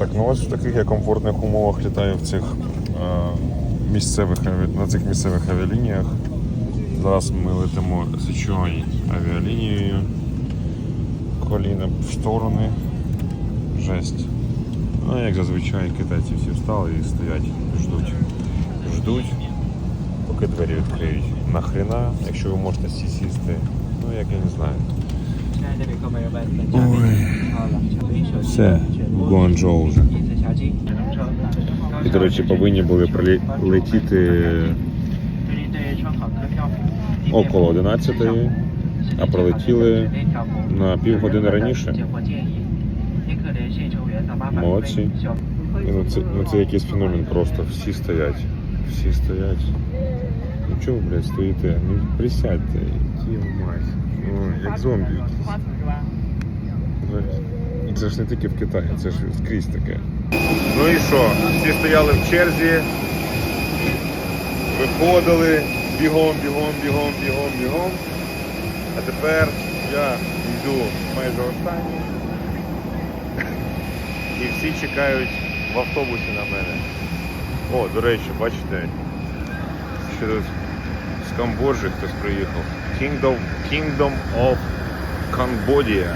Так, ну ось в таких я комфортних умовах літаю в цих е, місцевих на цих місцевих авіалініях. Зараз ми летимо Сичуань авіалінією. Коліна в сторони. Жесть. Ну, як зазвичай, китайці всі встали і стоять, ждуть. Ждуть, поки двері відкриють. Нахрена, якщо ви можете всі сісти. Ну, як я не знаю. Ой. Все, Гуанчжоу вже. І, до речі, повинні були прилетіти около 11 а прилетіли на півгодини раніше. Молодці. І, Ну це, ну це якийсь феномен просто. Всі стоять. Всі стоять. Ну чого, блядь, стоїте? Ну присядьте, діва мать. Ну, як зомбі якісь. Це ж не тільки в Китаї, це ж скрізь таке. Ну і що? Всі стояли в черзі, виходили, бігом, бігом, бігом, бігом, бігом. А тепер я йду майже останній. І всі чекають в автобусі на мене. О, до речі, бачите, що тут з Камбоджі хтось приїхав. Kingdom, Kingdom of Cambodia.